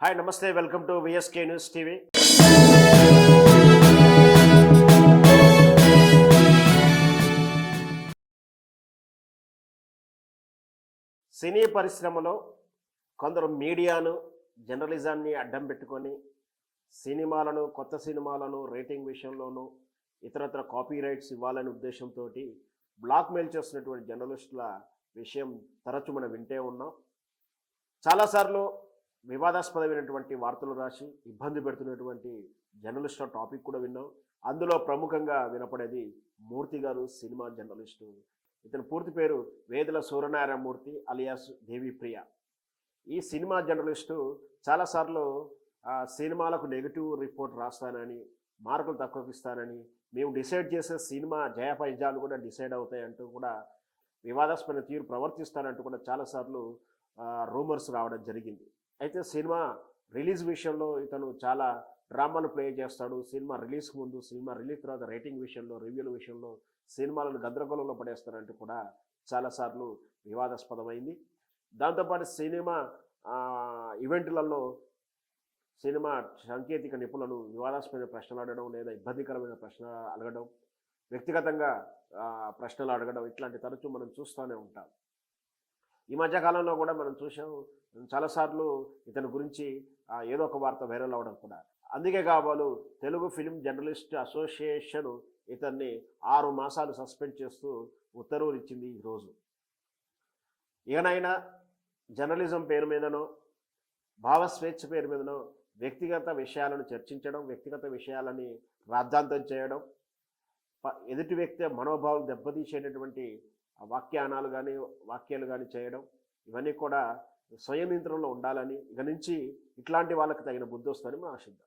Hi నమస్తే welcome to VSK news TV సినీ పరిశ్రమలో కొందరు మీడియాను జర్నలిజాన్ని అడ్డం పెట్టుకొని సినిమాలను కొత్త సినిమాలను రేటింగ్ విషయంలోనూ ఇతరత్ర కాపీ రైట్స్ ఇవ్వాలనే ఉద్దేశంతో బ్లాక్మెయిల్ చేస్తున్నటువంటి జర్నలిస్టుల విషయం తరచు మనం వింటే ఉన్నాం. చాలాసార్లు వివాదాస్పదమైనటువంటి వార్తలు రాసి ఇబ్బంది పెడుతున్నటువంటి జర్నలిస్టుల టాపిక్ కూడా విన్నాం. అందులో ప్రముఖంగా వినపడేది మూర్తి గారు సినిమా జర్నలిస్టు. ఇతని పూర్తి పేరు వేదుల సూర్యనారాయణ మూర్తి అలియాస్ దేవిప్రియ. ఈ సినిమా జర్నలిస్టు చాలాసార్లు సినిమాలకు నెగిటివ్ రిపోర్ట్ రాస్తానని మార్కులు తక్కువకి ఇస్తానని మేము డిసైడ్ చేసే సినిమా జయపైజాలు కూడా డిసైడ్ అవుతాయంటూ కూడా వివాదాస్పద తీరు ప్రవర్తిస్తానంటూ కూడా చాలాసార్లు రూమర్స్ రావడం జరిగింది. అయితే సినిమా రిలీజ్ విషయంలో ఇతను చాలా డ్రామాలు ప్లే చేస్తాడు. సినిమా రిలీజ్కి ముందు సినిమా రిలీజ్ తర్వాత రేటింగ్ విషయంలో రివ్యూల విషయంలో సినిమాలను గందరగోళంలో పడేస్తారంటూ కూడా చాలాసార్లు వివాదాస్పదమైంది. దాంతోపాటు సినిమా ఈవెంట్లలో సినిమా సాంకేతిక నిపుణులను వివాదాస్పద ప్రశ్నలు అడగడం లేదా ఇబ్బందికరమైన ప్రశ్న అడగడం వ్యక్తిగతంగా ప్రశ్నలు అడగడం ఇట్లాంటి తరచూ మనం చూస్తూనే ఉంటాం. ఈ మధ్యకాలంలో కూడా మనం చూసాం చాలాసార్లు ఇతని గురించి ఏదో ఒక వార్త వైరల్ అవడం కూడా. అందుకే కాబోలు తెలుగు ఫిలిం జర్నలిస్ట్ అసోసియేషన్ ఇతన్ని ఆరు మాసాలు సస్పెండ్ చేస్తూ ఉత్తర్వులు ఇచ్చింది ఈరోజు ఇకనైనా జర్నలిజం పేరు మీదనో భావస్వేచ్ఛ పేరు మీదనో వ్యక్తిగత విషయాలను చర్చించడం వ్యక్తిగత విషయాలని రాద్ధాంతం చేయడం ఎదుటి వ్యక్తి మనోభావం దెబ్బతీసేటటువంటి వాక్యానాలు కానీ వాక్యాలు కానీ చేయడం ఇవన్నీ కూడా స్వయం నియంత్రణలో ఉండాలని ఇక నుంచి ఇట్లాంటి వాళ్ళకి తగిన బుద్ధి వస్తుందని మనం ఆశిద్దాం.